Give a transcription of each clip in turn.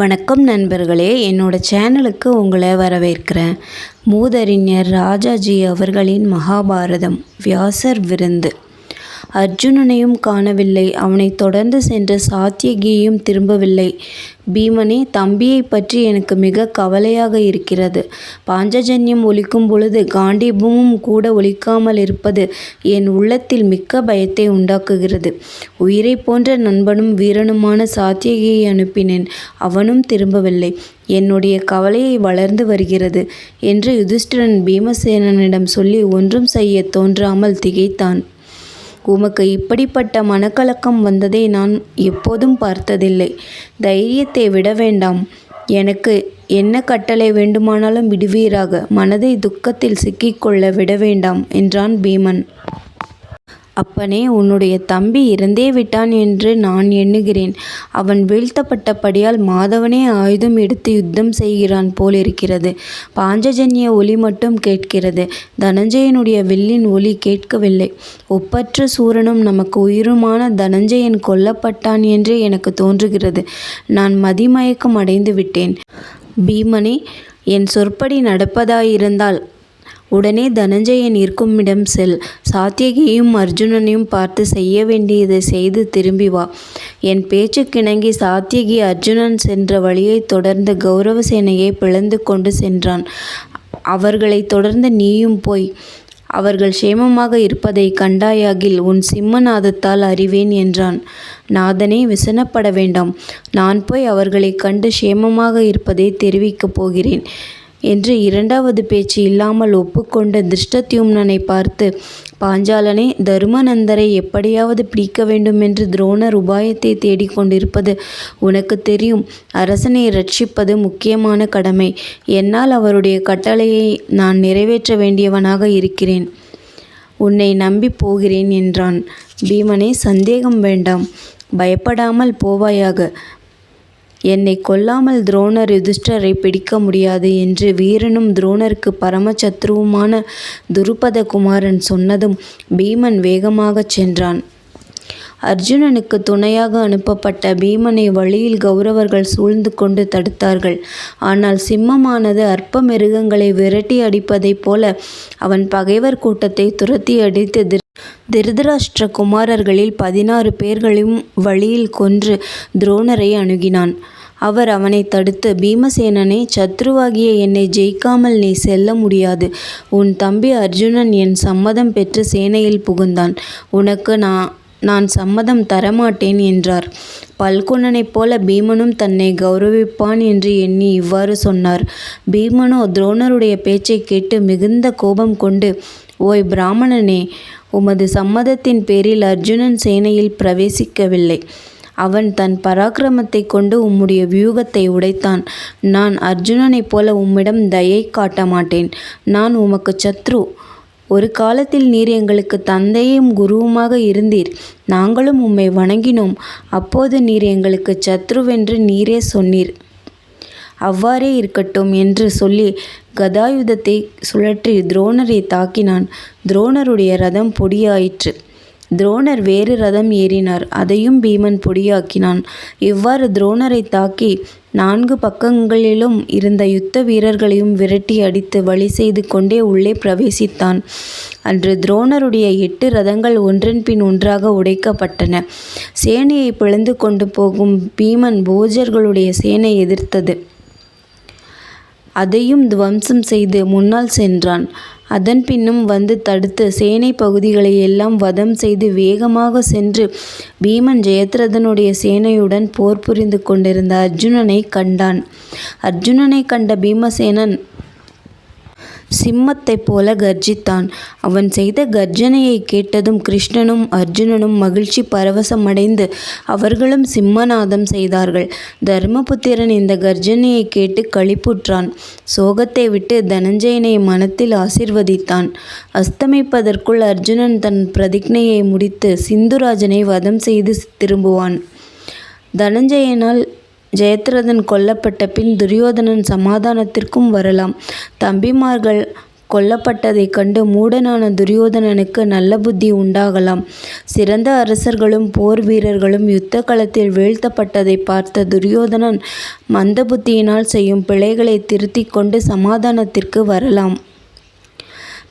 வணக்கம் நண்பர்களே என்னோட சேனலுக்கு உங்களை வரவேற்கிறேன். மூதறிஞர் ராஜாஜி அவர்களின் மகாபாரதம் வியாசர் விருந்து. அர்ஜுனனையும் காணவில்லை. அவனைத் தொடர்ந்து சென்ற சாத்தியகியும் திரும்பவில்லை. பீமனே தம்பியைப் பற்றி எனக்கு மிக கவலையாக இருக்கிறது. பாஞ்சஜன்யம் ஒலிக்கும் பொழுது காண்டீபமும் கூட ஒலிக்காமல் இருப்பது என் உள்ளத்தில் மிக்க பயத்தை உண்டாக்குகிறது. உயிரைப் போன்ற நண்பனும் வீரனுமான சாத்தியகியை அனுப்பினேன். அவனும் திரும்பவில்லை. என்னுடைய கவலையை வளர்ந்து வருகிறது என்று யுதிஷ்டிரன் பீமசேனனிடம் சொல்லி ஒன்றும் செய்ய தோன்றாமல் திகைத்தான். உமக்கு இப்படிப்பட்ட மனக்கலக்கம் வந்ததை நான் எப்போதும் பார்த்ததில்லை. தைரியத்தை விட வேண்டாம். எனக்கு என்ன கட்டளை வேண்டுமானாலும் விடுவீராக. மனதை துக்கத்தில் சிக்கிக்கொள்ள விட வேண்டாம் என்றான் பீமன். அப்பனே உன்னுடைய தம்பி இறந்தே விட்டான் என்று நான் எண்ணுகிறேன். அவன் வீழ்த்தப்பட்டபடியால் மாதவனே ஆயுதம் எடுத்து யுத்தம் செய்கிறான் போலிருக்கிறது. பாஞ்சஜன்ய ஒலி மட்டும் கேட்கிறது. தனஞ்சயனுடைய வில்லின் ஒலி கேட்கவில்லை. ஒப்பற்ற சூரனும் நமக்கு உயிருமான தனஞ்சயன் கொல்லப்பட்டான் என்றே எனக்கு தோன்றுகிறது. நான் மதிமயக்கம் அடைந்து விட்டேன் பீமனே என் சொற்படி நடப்பதாயிருந்தால் உடனே தனஞ்சயன் இருக்குமிடம் செல். சாத்தியகியும் அர்ஜுனனையும் பார்த்து செய்ய வேண்டியதை செய்து திரும்பி வா. என் பேச்சுக்கிணங்கி சாத்தியகி அர்ஜுனன் சென்ற வழியைத் தொடர்ந்து கௌரவசேனையை பிளந்து கொண்டு சென்றான். அவர்களை தொடர்ந்து நீயும் போய். அவர்கள் சேமமாக இருப்பதை கண்டாயாகில் உன் சிம்மநாதத்தால் அறிவேன் என்றான். நாதனே விசனப்பட வேண்டாம். நான் போய் அவர்களைக் கண்டு சேமமாக இருப்பதை தெரிவிக்கப் போகிறேன். என்று இரண்டாவது பேச்சு இல்லாமல் ஒப்புக்கொண்ட திருஷ்டத்யும்னனை பார்த்து பாஞ்சாலனே தருமநந்தரை எப்படியாவது பிடிக்க வேண்டுமென்று துரோணர் உபாயத்தை தேடிக்கொண்டிருப்பது உனக்கு தெரியும். அரசனை ரட்சிப்பது முக்கியமான கடமை. என்னால் அவருடைய கட்டளையை நான் நிறைவேற்ற வேண்டியவனாக இருக்கிறேன். உன்னை நம்பி போகிறேன் என்றான். பீமனே சந்தேகம் வேண்டாம். பயப்படாமல் போவாயாக. என்னை கொல்லாமல் துரோணர் யுதிஷ்டரை பிடிக்க முடியாது என்று வீரனும் துரோணருக்கு பரமசத்ருவுமான துருபத குமாரன் சொன்னதும் பீமன் வேகமாகச் சென்றான். அர்ஜுனனுக்கு துணையாக அனுப்பப்பட்ட பீமனை வழியில் கௌரவர்கள் சூழ்ந்து கொண்டு தடுத்தார்கள். ஆனால் சிம்மமானது அற்ப மிருகங்களை விரட்டி அடிப்பதைப் போல அவன் பகைவர் கூட்டத்தை துரத்தி அடித்து திருதராஷ்டிர குமாரர்களில் பதினாறு பேர்களையும் வழியில் கொன்று துரோணரை அணுகினான். அவர் அவனை தடுத்து பீமசேனனே சத்ருவாகிய என்னை ஜெயிக்காமல் நீ செல்ல முடியாது. உன் தம்பி அர்ஜுனன் என் சம்மதம் பெற்று சேனையில் புகுந்தான். உனக்கு நான் நான் சம்மதம் தரமாட்டேன் என்றார். பல்குணனைப் போல பீமனும் தன்னை கௌரவிப்பான் என்று எண்ணி இவ்வாறு சொன்னார். பீமனோ துரோணருடைய பேச்சைக் கேட்டு மிகுந்த கோபம் கொண்டு ஓய் பிராமணனே உமது சம்மதத்தின் பேரில் அர்ஜுனன் சேனையில் பிரவேசிக்கவில்லை. அவன் தன் பராக்கிரமத்தை கொண்டு உம்முடைய வியூகத்தை உடைத்தான். நான் அர்ஜுனனைப் போல உம்மிடம் தயை காட்ட மாட்டேன். நான் உமக்கு சத்ரு. ஒரு காலத்தில் நீர் எங்களுக்கு தந்தையும் குருவுமாக இருந்தீர். நாங்களும் உம்மை வணங்கினோம். அப்போது நீர் எங்களுக்கு சத்ருவென்று நீரே சொன்னீர். அவ்வாறே இருக்கட்டும் என்று சொல்லி கதாயுதத்தை சுழற்றி துரோணரை தாக்கினான். துரோணருடைய ரதம் பொடியாயிற்று. துரோணர் வேறு ரதம் ஏறினார். அதையும் பீமன் பொடியாக்கினான். இவ்வாறு துரோணரை தாக்கி நான்கு பக்கங்களிலும் இருந்த யுத்த வீரர்களையும் விரட்டி அடித்து வழி செய்து கொண்டே உள்ளே பிரவேசித்தான். அன்று துரோணருடைய எட்டு ரதங்கள் ஒன்றன் பின் ஒன்றாக உடைக்கப்பட்டன. சேனையை பிளந்து கொண்டு போகும் பீமன் போஜர்களுடைய சேனை எதிர்த்தது. அதையும் துவம்சம் செய்து முன்னால் சென்றான். அதன் பின்னும் வந்து தடுத்து சேனை பகுதிகளை எல்லாம் வதம் செய்து வேகமாக சென்று பீமன் ஜெயத்ரதனுடைய சேனையுடன் போர் புரிந்து கொண்டிருந்த அர்ஜுனனை கண்டான். அர்ஜுனனை கண்ட பீமசேனன் சிம்மத்தைப் போல கர்ஜித்தான். அவன் செய்த கர்ஜனையை கேட்டதும் கிருஷ்ணனும் அர்ஜுனனும் மகிழ்ச்சி பரவசமடைந்து அவர்களும் சிம்மநாதம் செய்தார்கள். தர்மபுத்திரன் இந்த கர்ஜனையை கேட்டு களிப்புற்றான். சோகத்தை விட்டு தனஞ்சயனை மனத்தில் ஆசிர்வதித்தான். அஸ்தமிப்பதற்குள் அர்ஜுனன் தன் பிரதிக்ஞையை முடித்து சிந்துராஜனை வதம் செய்து திரும்புவான். தனஞ்சயனால் ஜெயத்ரதன் கொல்லப்பட்ட பின் துரியோதனன் சமாதானத்திற்கும் வரலாம் தம்பிமார்கள் கொல்லப்பட்டதைக் கண்டு மூடனான துரியோதனனுக்கு நல்ல புத்தி உண்டாகலாம். சிறந்த அரசர்களும் போர் வீரர்களும் யுத்த களத்தில் வீழ்த்தப்பட்டதைப் பார்த்த துரியோதனன் மந்த புத்தியினால் செய்யும் பிழைகளை திருத்திக் கொண்டு சமாதானத்திற்கு வரலாம்.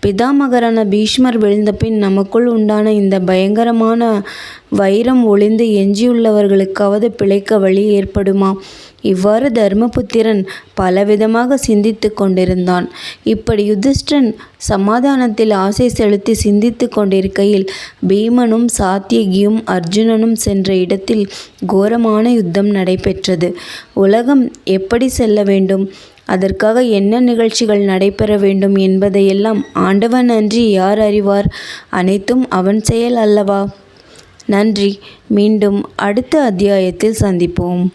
பிதாமகரான பீஷ்மர் விழுந்தபின் நமக்குள் உண்டான இந்த பயங்கரமான வைரம் ஒளிந்து எஞ்சியுள்ளவர்களுக்காவது பிழைக்க வழி ஏற்படுமா? இவ்வாறு தர்மபுத்திரன் பலவிதமாக சிந்தித்துக் கொண்டிருந்தான். இப்படி யுதிஷ்டன் சமாதானத்தில் ஆசை செலுத்தி சிந்தித்துக் கொண்டிருக்கையில் பீமனும் சாத்தியகியும் அர்ஜுனனும் சென்ற இடத்தில் கோரமான யுத்தம் நடைபெற்றது. உலகம் எப்படி செல்ல வேண்டும்? அதற்காக என்ன நிகழ்ச்சிகள் நடைபெற வேண்டும் என்பதையெல்லாம் ஆண்டவன் அன்றி யார் அறிவார்? அனைத்தும் அவன் செயல் அல்லவா? நன்றி. மீண்டும் அடுத்த அத்தியாயத்தில் சந்திப்போம்.